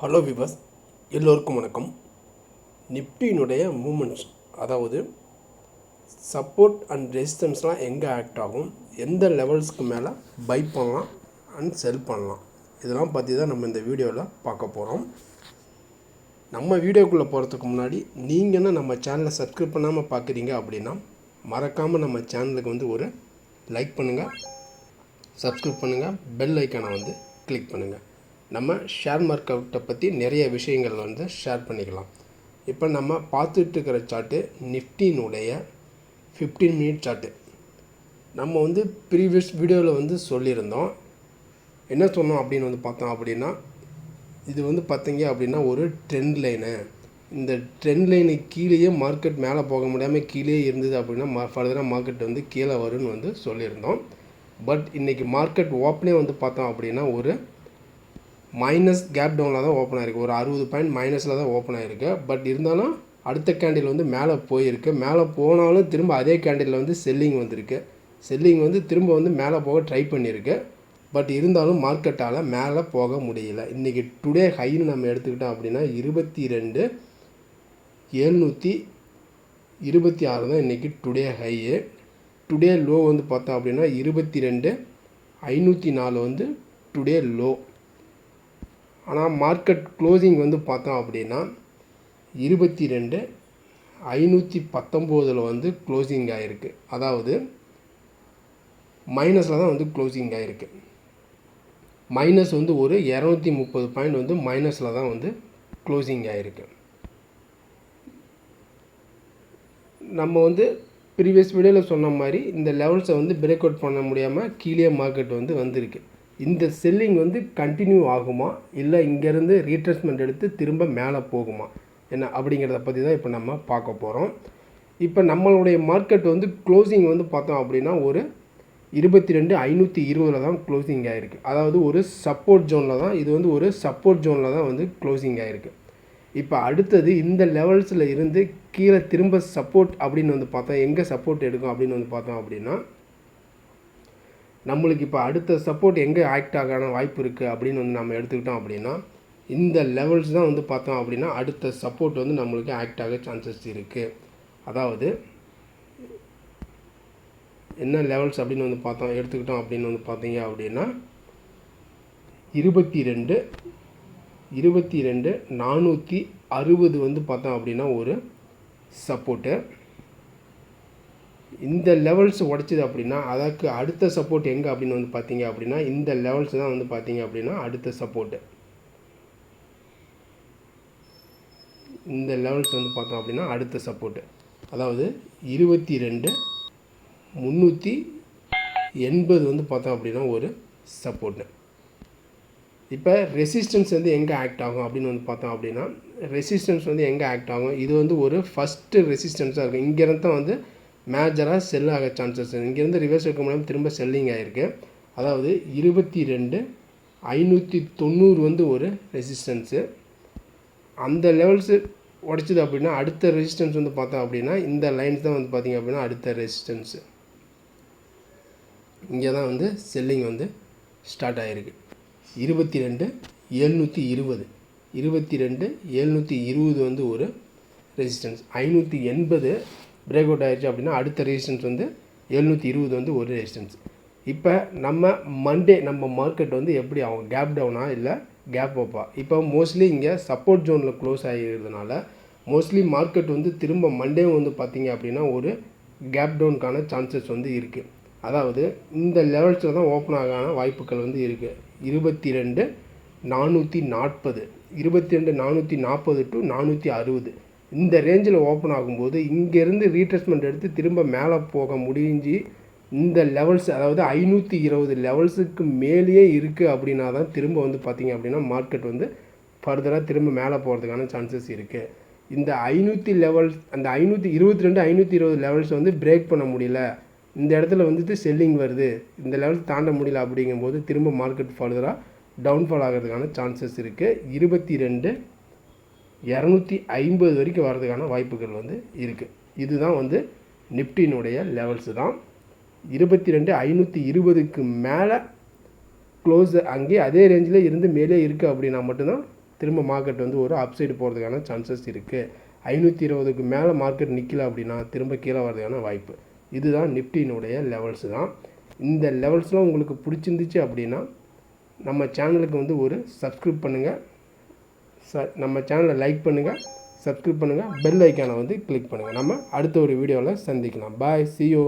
Hello viewers எல்லோருக்கும் வணக்கம். நிப்டியினுடைய மூமெண்ட்ஸ் அதாவது சப்போர்ட் அண்ட் ரெசிஸ்டன்ஸ்லாம் எங்கே ஆக்ட் ஆகும் எந்த லெவல்ஸ்க்கு மேலே பை பண்ணலாம் அண்ட் செல் பண்ணலாம். இதெல்லாம் பற்றி தான் நம்ம இந்த வீடியோவில் பார்க்க போகிறோம் நம்ம வீடியோக்குள்ளே போகிறதுக்கு முன்னாடி நீங்கள் என்ன நம்ம சேனலை சப்ஸ்கிரைப் பண்ணாமல் பார்க்குறீங்க அப்படின்னா மறக்காமல் நம்ம சேனலுக்கு வந்து ஒரு லைக் பண்ணுங்கள் சப்ஸ்கிரைப் பண்ணுங்கள் பெல் ஐக்கானை வந்து கிளிக் பண்ணுங்கள் நம்ம ஷேர் மார்க்கெட்டை பற்றி நிறைய விஷயங்கள் வந்து ஷேர் பண்ணிக்கலாம். இப்போ நம்ம பார்த்துட்டு இருக்கிற சார்ட்டு நிஃப்டினுடைய ஃபிஃப்டீன் மினிட் சார்ட்டு நம்ம வந்து ப்ரீவியஸ் வீடியோவில் வந்து சொல்லியிருந்தோம். என்ன சொன்னோம் அப்படின்னு வந்து பார்த்தோம் அப்படின்னா இது வந்து பார்த்தீங்க அப்படின்னா ஒரு ட்ரெண்ட் லைனு இந்த ட்ரெண்ட் லைனுக்கு கீழேயே மார்க்கெட் மேலே போக முடியாமல் கீழே இருந்தது அப்படின்னா மா ஃபர்தராக மார்க்கெட் வந்து கீழே வரும்னு வந்து சொல்லியிருந்தோம். பட் இன்றைக்கி மார்க்கெட் ஓப்பனே வந்து பார்த்தோம் அப்படின்னா ஒரு மைனஸ் கேப் டவுனில் தான் ஓப்பன் ஆகிருக்கு ஒரு அறுபது பாயிண்ட் மைனஸில் தான் ஓப்பன் ஆகிருக்கு பட் இருந்தாலும் அடுத்த கேண்டில் வந்து மேலே போயிருக்கு. மேலே போனாலும் திரும்ப அதே கேண்டிலில் வந்து செல்லிங் வந்திருக்கு. செல்லிங் வந்து திரும்ப வந்து மேலே போக ட்ரை பண்ணியிருக்கு பட் இருந்தாலும் மார்க்கெட்டால் மேலே போக முடியல. இன்றைக்கி டுடே ஹைன்னு நம்ம எடுத்துக்கிட்டோம் அப்படின்னா இருபத்தி ரெண்டு ஏழ்நூற்றி இருபத்தி ஆறு தான் இன்றைக்கி டுடே ஹையு டுடே லோ வந்து பார்த்தோம் அப்படின்னா இருபத்தி ரெண்டு ஐநூற்றி நாலு வந்து டுடே லோ ஆனால் மார்க்கெட் க்ளோசிங் வந்து பார்த்தோம் அப்படின்னா இருபத்தி ரெண்டு ஐநூற்றி பத்தொம்போதில் வந்து க்ளோசிங் ஆகிருக்கு அதாவது மைனஸில் தான் வந்து க்ளோசிங் ஆகிருக்கு மைனஸ் வந்து ஒரு இரநூத்தி முப்பது பாயிண்ட் வந்து மைனஸில் தான் வந்து க்ளோசிங் ஆகிருக்கு நம்ம வந்து ப்ரீவியஸ் வீடியோவில் சொன்ன மாதிரி இந்த லெவல்ஸை வந்து பிரேக் அவுட் பண்ண முடியாமல் கீழே மார்க்கெட் வந்து வந்திருக்கு. இந்த செல்லிங் வந்து கண்டினியூ ஆகுமா? இல்லை இங்கேருந்து ரீட்ரெஸ்மெண்ட் எடுத்து திரும்ப மேலே போகுமா? என்ன அப்படிங்கிறத பற்றி தான் இப்போ நம்ம பார்க்க போகிறோம் இப்போ நம்மளுடைய மார்க்கெட் வந்து க்ளோசிங் வந்து பார்த்தோம் அப்படின்னா ஒரு இருபத்தி ரெண்டு ஐநூற்றி இருபதில் தான் க்ளோசிங் ஆகிருக்கு அதாவது ஒரு சப்போர்ட் ஜோனில் தான் இது வந்து ஒரு சப்போர்ட் ஜோனில் தான் வந்து க்ளோசிங் ஆகிருக்கு இப்போ அடுத்தது இந்த லெவல்ஸில் இருந்து கீழே திரும்ப சப்போர்ட் அப்படின்னு வந்து பார்த்தா எங்கே சப்போர்ட் எடுக்கும் அப்படின்னு வந்து பார்த்தோம் அப்படின்னா நம்மளுக்கு இப்போ அடுத்த சப்போர்ட் எங்கே ஆக்ட் ஆகான வாய்ப்பு இருக்குது அப்படின்னு வந்து நம்ம எடுத்துக்கிட்டோம் அப்படின்னா இந்த லெவல்ஸ் தான் வந்து பார்த்தோம் அப்படின்னா அடுத்த சப்போர்ட் வந்து நம்மளுக்கு ஆக்ட் ஆக சான்சஸ் இருக்குது அதாவது என்ன லெவல்ஸ் அப்படின்னு வந்து பார்த்தோம் எடுத்துக்கிட்டோம் அப்படின்னு வந்து பார்த்தீங்க அப்படின்னா இருபத்தி ரெண்டு இருபத்தி ரெண்டு நானூற்றி அறுபது வந்து பார்த்தோம் அப்படின்னா ஒரு சப்போர்ட்டு இந்த லெவல்ஸ் உடச்சிது அப்படின்னா அதற்கு அடுத்த சப்போர்ட் எங்கே அப்படின்னு வந்து பார்த்தீங்க அப்படின்னா இந்த லெவல்ஸ் தான் வந்து பார்த்தீங்க அப்படின்னா அடுத்த சப்போர்ட்டு இந்த லெவல்ஸ் வந்து பார்த்தோம் அப்படின்னா அடுத்த சப்போர்ட்டு அதாவது இருபத்தி ரெண்டு முந்நூற்றி எண்பது வந்து பார்த்தோம் அப்படின்னா ஒரு சப்போர்ட்டு இப்போ ரெசிஸ்டன்ஸ் வந்து எங்கே ஆக்ட் ஆகும் அப்படின்னு வந்து பார்த்தோம் அப்படின்னா ரெசிஸ்டன்ஸ் வந்து எங்கே ஆக்ட் ஆகும்? இது வந்து ஒரு ஃபஸ்ட்டு ரெசிஸ்டன்ஸாக இருக்கும். இங்கேருந்து தான் வந்து மேஜராக செல் ஆக சான்சஸ் இங்கேருந்து ரிவர்ஸ் எடுக்க முடியாமல் திரும்ப செல்லிங் ஆகிருக்கு அதாவது இருபத்தி ரெண்டு ஐநூற்றி தொண்ணூறு வந்து ஒரு ரெசிஸ்டன்ஸு அந்த லெவல்ஸு உடச்சிது அப்படின்னா அடுத்த ரெசிஸ்டன்ஸ் வந்து பார்த்தோம் அப்படின்னா இந்த லைன்ஸ் தான் வந்து பார்த்திங்க அப்படின்னா அடுத்த ரெசிஸ்டன்ஸு இங்கே தான் வந்து செல்லிங் வந்து ஸ்டார்ட் ஆகிருக்கு இருபத்தி ரெண்டு எழுநூற்றி இருபது. இருபத்தி ரெண்டு எழுநூற்றி இருபது வந்து ஒரு ரெசிஸ்டன்ஸ் ஐநூற்றி எண்பது பிரேக் அவுட் ஆயிடுச்சு அப்படின்னா அடுத்த ரெசிஸ்டன்ஸ் வந்து எழுநூற்றி இருபது வந்து ஒரு ரெசிஸ்டன்ஸ் இப்போ நம்ம மண்டே நம்ம மார்க்கெட் வந்து எப்படி ஆகும் கேப் டவுனா இல்லை கேப் அப்பா இப்போ மோஸ்ட்லி இங்கே சப்போர்ட் ஜோனில் க்ளோஸ் ஆகிருக்கிறதுனால மோஸ்ட்லி மார்க்கெட் வந்து திரும்ப மண்டே வந்து பார்த்திங்க அப்படின்னா ஒரு கேப் டவுனுக்கான சான்சஸ் வந்து இருக்குது அதாவது இந்த லெவல்ஸில் தான் ஓப்பன் ஆகான வாய்ப்புகள் வந்து இருக்குது இருபத்தி ரெண்டு நானூற்றி நாற்பது. இருபத்தி ரெண்டு நானூற்றி நாற்பது டு நானூற்றி அறுபது. இந்த ரேஞ்சில் ஓப்பன் ஆகும்போது இங்கேருந்து ரீட்ரெஸ்மெண்ட் எடுத்து திரும்ப மேலே போக முடிஞ்சு இந்த லெவல்ஸ் அதாவது ஐநூற்றி இருபது லெவல்ஸுக்கு மேலேயே இருக்குது அப்படின்னா தான் திரும்ப வந்து பார்த்திங்க அப்படின்னா மார்க்கெட் வந்து ஃபர்தராக திரும்ப மேலே போகிறதுக்கான சான்சஸ் இருக்குது இந்த ஐநூற்றி லெவல்ஸ் அந்த ஐநூற்றி இருபத்தி ரெண்டு ஐநூற்றி இருபது லெவல்ஸ் வந்து பிரேக் பண்ண முடியல. இந்த இடத்துல வந்துட்டு செல்லிங் வருது. இந்த லெவல் தாண்ட முடியல அப்படிங்கும்போது திரும்ப மார்க்கெட் ஃபர்தராக டவுன்ஃபால் ஆகிறதுக்கான சான்சஸ் இருக்குது இருபத்தி ரெண்டு இரநூத்தி ஐம்பது வரைக்கும் வர்றதுக்கான வாய்ப்புகள் வந்து இருக்குது இதுதான் வந்து நிஃப்டினுடைய லெவல்ஸு தான். இருபத்தி ரெண்டு ஐநூற்றி இருபதுக்கு மேலே க்ளோஸ் அங்கேயே அதே ரேஞ்சில் இருந்து மேலே இருக்குது அப்படின்னா மட்டும்தான் திரும்ப மார்க்கெட் வந்து ஒரு அப்சைடு போகிறதுக்கான சான்சஸ் இருக்குது ஐநூற்றி இருபதுக்கு மேலே மார்க்கெட் நிற்கல அப்படின்னா திரும்ப கீழே வர்றதுக்கான வாய்ப்பு. இதுதான் நிஃப்டினுடைய லெவல்ஸ் தான். இந்த லெவல்ஸ்லாம் உங்களுக்கு பிடிச்சிருந்துச்சு அப்படின்னா நம்ம சேனலுக்கு வந்து ஒரு சப்ஸ்கிரைப் பண்ணுங்கள் ச நம்ம சேனலை லைக் பண்ணுங்கள் சப்ஸ்கிரைப் பண்ணுங்கள் பெல் ஐக்கானை வந்து கிளிக் பண்ணுங்கள் நம்ம அடுத்த ஒரு வீடியோவில் சந்திக்கலாம். பாய் சியோ